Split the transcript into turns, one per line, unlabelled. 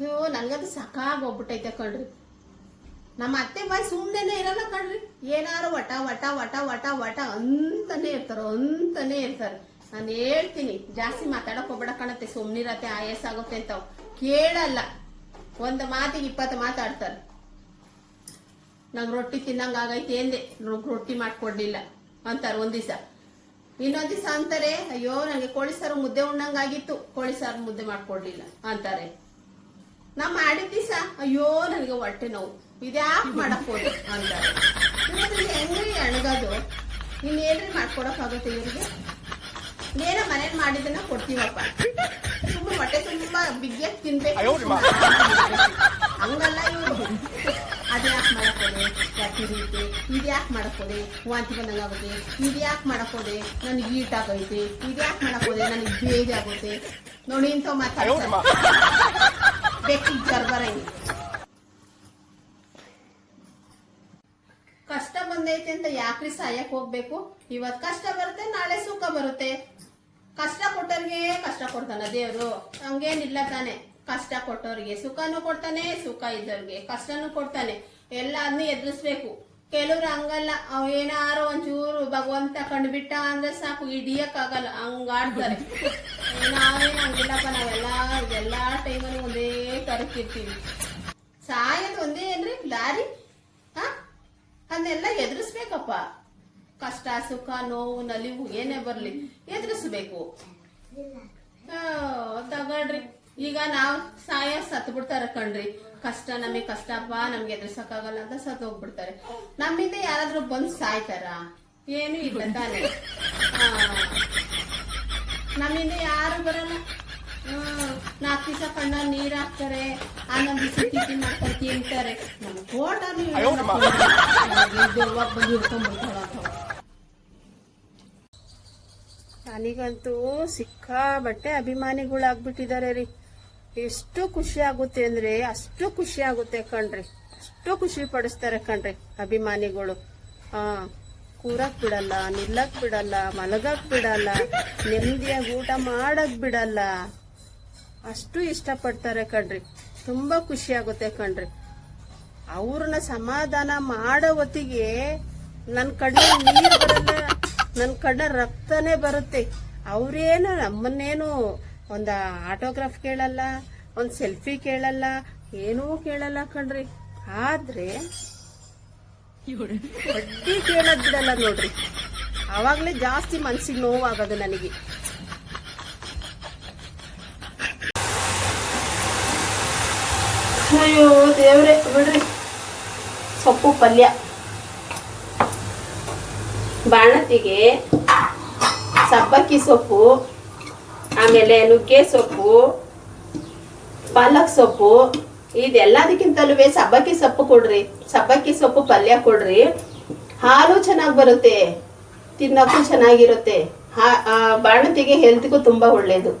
ಅಯ್ಯೋ ನನ್ಗದು ಸಾಕಾಗೋಗ್ಬಿಟ್ಟೈತೆ ಕಣ್ರಿ. ನಮ್ಮ ಅತ್ತೆ ಬಾಯಿ ಸುಮ್ಮನೆ ಇರಲ್ಲ ಕಣ್ರಿ. ಏನಾರು ವಟ ವಟ ವಟ ವಟ ವಟ ಅಂತಾನೆ ಇರ್ತಾರ, ಅಂತಾನೆ ಇರ್ತಾರೆ. ನಾನು ಹೇಳ್ತೀನಿ, ಜಾಸ್ತಿ ಮಾತಾಡಕ್ ಹೋಗ್ಬೇಡ ಕಾಣತ್ತೆ ಸುಮ್ಮನಿರತ್ತೆ ಆಯಾಸ ಆಗುತ್ತೆ ಅಂತ ಕೇಳಲ್ಲ. ಒಂದು ಮಾತಿಗೆ ಇಪ್ಪತ್ತು ಮಾತಾಡ್ತಾರೆ ನಂಗೆ ರೊಟ್ಟಿ ತಿನ್ನಂಗಾಗೈತೆ ಎಂದೆ ರೊಟ್ಟಿ ಮಾಡ್ಕೊಡ್ಲಿಲ್ಲ ಅಂತಾರೆ ಒಂದ್ ದಿವಸ. ಇನ್ನೊಂದ್ ದಿವಸ ಅಂತಾರೆ, ಅಯ್ಯೋ ನನಗೆ ಕೋಳಿ ಸಾರು ಮುದ್ದೆ ಉಣ್ಣಂಗಾಗಿತ್ತು ಕೋಳಿ ಸಾರು ಮುದ್ದೆ ಮಾಡ್ಕೊಡ್ಲಿಲ್ಲ ಅಂತಾರೆ. ನಾ ಮಾಡಿದ ದಿವಸ ಅಯ್ಯೋ ನನಗೆ ಹೊಟ್ಟೆ ನೋವು. ಇದ್ಯಾಕ್ ಮಾಡಕ್ ಹೋದೆ ಅಂತ. ಹೆಂಗ್ರಿ ಅಣಗದು? ಇನ್ನೇನ್ರಿ ಮಾಡ್ಕೊಡಕ್ಕಾಗುತ್ತೆ ಇವ್ರಿಗೆ? ಏನೋ ಮನೇಲಿ ಮಾಡಿದ್ದನ್ನ ಕೊಡ್ತೀವಪ್ಪ. ಸುಮ್ಮನೆ ಹೊಟ್ಟೆ ತುಂಬಾ ಬಿಗ್ಗಿಯಾಗಿ ತಿನ್ಬೇಕು. ಹಂಗಲ್ಲ ಇವ್ರು. ಅದ್ಯಾಕೆ ಮಾಡಕ್ಕೋದೆ ಯಾಕೆ ರೀತಿ. ಇದ್ಯಾಕೆ ಮಾಡಕ್ಕೋದೆ ವಾಂತಿ ಬಂದಂಗಾಗುತ್ತೆ. ಇದ್ಯಾಕೆ ಮಾಡಕ್ಕೋದೆ ನನಗೆ ಈಟ್ ಆಗೈತೆ. ಇದ್ಯಾಕೆ ಮಾಡಕ್ಕೋದೆ ನನಗೆ ಬೇಜಾಗುತ್ತೆ ನೋಡಿ ಇಂಥ ಮಾತಾಡ್ತಾರೆ. ಕಷ್ಟ ಬಂದೈತೆ ಅಂತ ಯಾಕ್ರಿ ಸಾಯಕ್ ಹೋಗ್ಬೇಕು? ಇವತ್ ಕಷ್ಟ ಬರುತ್ತೆ, ನಾಳೆ ಸುಖ ಬರುತ್ತೆ. ಕಷ್ಟ ಕೊಟ್ಟವ್ರಿಗೆ ಕಷ್ಟ ಕೊಡ್ತಾನ ದೇವ್ರು. ಹಂಗೇನಿಲ್ಲ ತಾನೆ. ಕಷ್ಟ ಕೊಟ್ಟವ್ರಿಗೆ ಸುಖನೂ ಕೊಡ್ತಾನೆ, ಸುಖ ಇದ್ದವ್ರಿಗೆ ಕಷ್ಟನೂ ಕೊಡ್ತಾನೆ. ಎಲ್ಲಾದ್ನೂ ಎದುರಿಸ್ಬೇಕು. ಕೆಲವ್ರು ಹಂಗಲ್ಲ, ಅವ್ ಏನಾರು ಒಂಚೂರು ಭಗವಂತ ಕಂಡುಬಿಟ್ಟ ಅಂದ್ರೆ ಸಾಕು, ಹಿಡಿಯಕ್ಕಾಗಲ್ಲ ಹಂಗಾಡ್ತಾರೆ ನಾವೇನು ಹಂಗಿಲ್ಲಪ್ಪ, ನಾವೆಲ್ಲ ಎಲ್ಲಾ ಟೈಮಲ್ಲಿ ಒಂದೇ ತರಕಿರ್ತೀವಿ ಸಾಯದ್ ಒಂದೇ ಏನ್ರಿ? ಲಾರಿ ಹ? ಅದನ್ನೆಲ್ಲ ಎದುರಿಸ್ಬೇಕಪ್ಪ. ಕಷ್ಟ, ಸುಖ, ನೋವು, ನಲಿವು ಏನೇ ಬರ್ಲಿ, ಎದುರಿಸ್ಬೇಕು. ತಗೊಳ್ರಿ. ಈಗ ನಾವು ಸಾಯ ಸತ್ ಬಿಡ್ತಾರ ಕಣ್ರಿ. ಕಷ್ಟ ನಮಗೆ ಕಷ್ಟಪ್ಪ ನಮ್ಗೆ ಎದುರ್ಸಕ್ಕಾಗಲ್ಲ ಅಂತ ಸತ್ ಹೋಗ್ಬಿಡ್ತಾರೆ. ನಮ್ಮಿಂದ ಯಾರಾದ್ರೂ ಬಂದ್ ಸಾಯ್ತಾರ? ಏನು ಇಲ್ಲ ತಾನೆ. ಆ, ನಮ್ಮಿಂದ ಯಾರು ಬರಲ್ಲ. ನಾಲ್ಕು ದಿವಸ ಕಣ್ಣ ನೀರ್ ಹಾಕ್ತಾರೆ ಹನ್ನೊಂದು ಸಿಕ್ಕಿ ಮಾಡ್ತಾರೆ ತಿಂತಾರೆ. ನಮ್ ಕೋಟ ಬಂದು ನನಗಂತೂ ಸಿಕ್ಕಾಬಟ್ಟೆ ಅಭಿಮಾನಿಗಳಾಗ್ಬಿಟ್ಟಿದ್ದಾರೆ ರೀ. ಎಷ್ಟು ಖುಷಿ ಆಗುತ್ತೆ ಅಂದ್ರೆ, ಅಷ್ಟು ಖುಷಿ ಆಗುತ್ತೆ ಕಣ್ರಿ. ಅಷ್ಟು ಖುಷಿ ಪಡಿಸ್ತಾರೆ ಕಣ್ರಿ ಅಭಿಮಾನಿಗಳು. ಹಾಂ, ಕೂರಕ್ ಬಿಡಲ್ಲ, ನಿಲ್ಲಕ್ ಬಿಡಲ್ಲ, ಮಲಗಕ್ ಬಿಡಲ್ಲ, ನೆಮ್ಮದಿಯಾಗಿ ಊಟ ಮಾಡಕ್ ಬಿಡಲ್ಲ. ಅಷ್ಟು ಇಷ್ಟಪಡ್ತಾರೆ ಕಣ್ರಿ. ತುಂಬಾ ಖುಷಿ ಆಗುತ್ತೆ ಕಣ್ರಿ. ಅವ್ರನ್ನ ಸಮಾಧಾನ ಮಾಡೋ ಹೊತ್ತಿಗೆ ನನ್ನ ಕಣ್ಣಲ್ಲಿ ನೀರು ಬರಲ್ಲ ನನ್ನ ಕಣ್ಣ ರಕ್ತನೇ ಬರುತ್ತೆ. ಅವ್ರೇನು ನಮ್ಮನ್ನೇನು ಒಂದು ಆಟೋಗ್ರಾಫ್ ಕೇಳಲ್ಲ, ಒಂದು ಸೆಲ್ಫಿ ಕೇಳಲ್ಲ, ಏನೂ ಕೇಳಲ್ಲ ಕಣ್ರಿ. ಆದ್ರೆ ಬಡ್ಡಿ ಕೇಳೋದ್ ಬಿಡಲ್ಲ ನೋಡ್ರಿ. ಅವಾಗ್ಲೇ ಜಾಸ್ತಿ ಮನ್ಸಿಗೆ ನೋವಾಗೋದು ನನಗೆ. ಅಯ್ಯೋ, ದೇವ್ರೆ, ಬಿಡ್ರಿ. ಸೊಪ್ಪು ಪಲ್ಯ. ಬಾಣತಿಗೆ ಸಬ್ಬಕ್ಕಿ ಸೊಪ್ಪು, ಆಮೇಲೆ ನುಗ್ಗೆ ಸೊಪ್ಪು, ಪಾಲಕ್ ಸೊಪ್ಪು ಇದೆಲ್ಲದಕ್ಕಿಂತಲೂ ಸಬ್ಬಕ್ಕಿ ಸೊಪ್ಪು ಕೊಡ್ರಿ. ಸಬ್ಬಕ್ಕಿ ಸೊಪ್ಪು ಪಲ್ಯ ಕೊಡ್ರಿ. ಹಾಲು ಚೆನ್ನಾಗಿ ಬರುತ್ತೆ. ತಿನ್ನೋಕ್ಕೂ ಚೆನ್ನಾಗಿರುತ್ತೆ. ಹಾ ಬಾಣತಿಗೆ ಹೆಲ್ತ್ಗೂ ತುಂಬ ಒಳ್ಳೇದು.